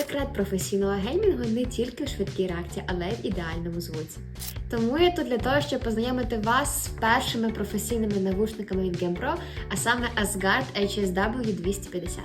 Секрет професійного геймінгу не тільки в швидкій реакції, але й в ідеальному звуці. Тому я тут для того, щоб познайомити вас з першими професійними навушниками від GamePro, а саме Asgard HSW 250.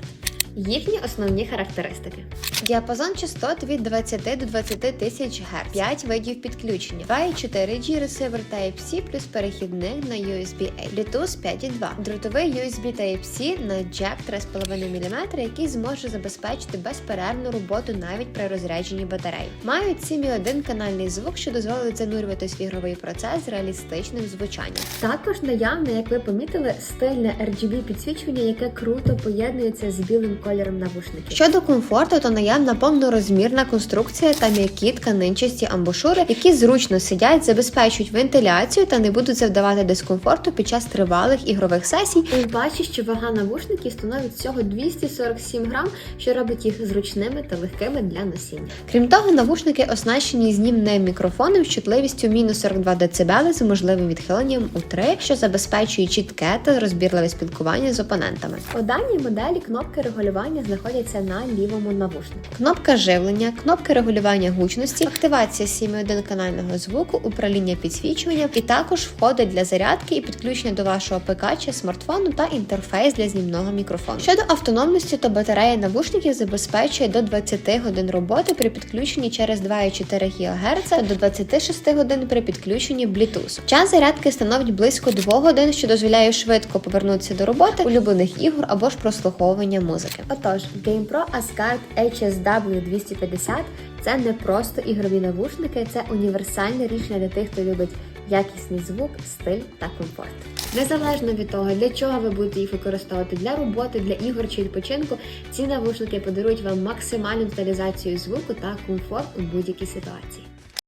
Їхні основні характеристики. Діапазон частот від 20 до 20 тисяч Гц, 5 видів підключення, 2,4G ресивер Type-C плюс перехідник на USB-A, Bluetooth 5.2, дротовий USB Type-C на джек 3,5 мм, який зможе забезпечити безперервну роботу навіть при розрядженні батареї. Мають 7,1 канальний звук, що дозволить занурюватись в ігровий процес з реалістичним звучанням. Також наявне, як ви помітили, стильне RGB підсвічування, яке круто поєднується з білим кольором навушників. Щодо комфорту, то наявна повнорозмірна конструкція та м'які тканинчасті амбушури, які зручно сидять, забезпечують вентиляцію та не будуть завдавати дискомфорту під час тривалих ігрових сесій. Ви бачите, що вага навушників становить всього 247 грам, що робить їх зручними та легкими для носіння. Крім того, навушники оснащені знімним мікрофоном з чутливістю мінус 42 дБ з можливим відхиленням у 3, що забезпечує чітке та розбірливе спілкування з опонентами. У даній моделі кнопки регулювання знаходяться на лівому навушнику. Кнопка живлення, кнопка регулювання гучності, активація 7.1 канального звуку, управління підсвічуванням і також входить для зарядки і підключення до вашого ПК чи смартфону та інтерфейс для знімного мікрофону. Щодо автономності, то батарея навушників забезпечує до 20 годин роботи при підключенні через 2,4 ГГц та до 26 годин при підключенні Bluetooth. Час зарядки становить близько 2 годин, що дозволяє швидко повернутися до роботи, улюблених ігор або ж прослуховування музики. Отож, GamePro Asgard HSW 250 це не просто ігрові навушники, це універсальне рішення для тих, хто любить якісний звук, стиль та комфорт. Незалежно від того, для чого ви будете їх використовувати для роботи, для ігор чи відпочинку, ці навушники подарують вам максимальну деталізацію звуку та комфорт у будь-якій ситуації.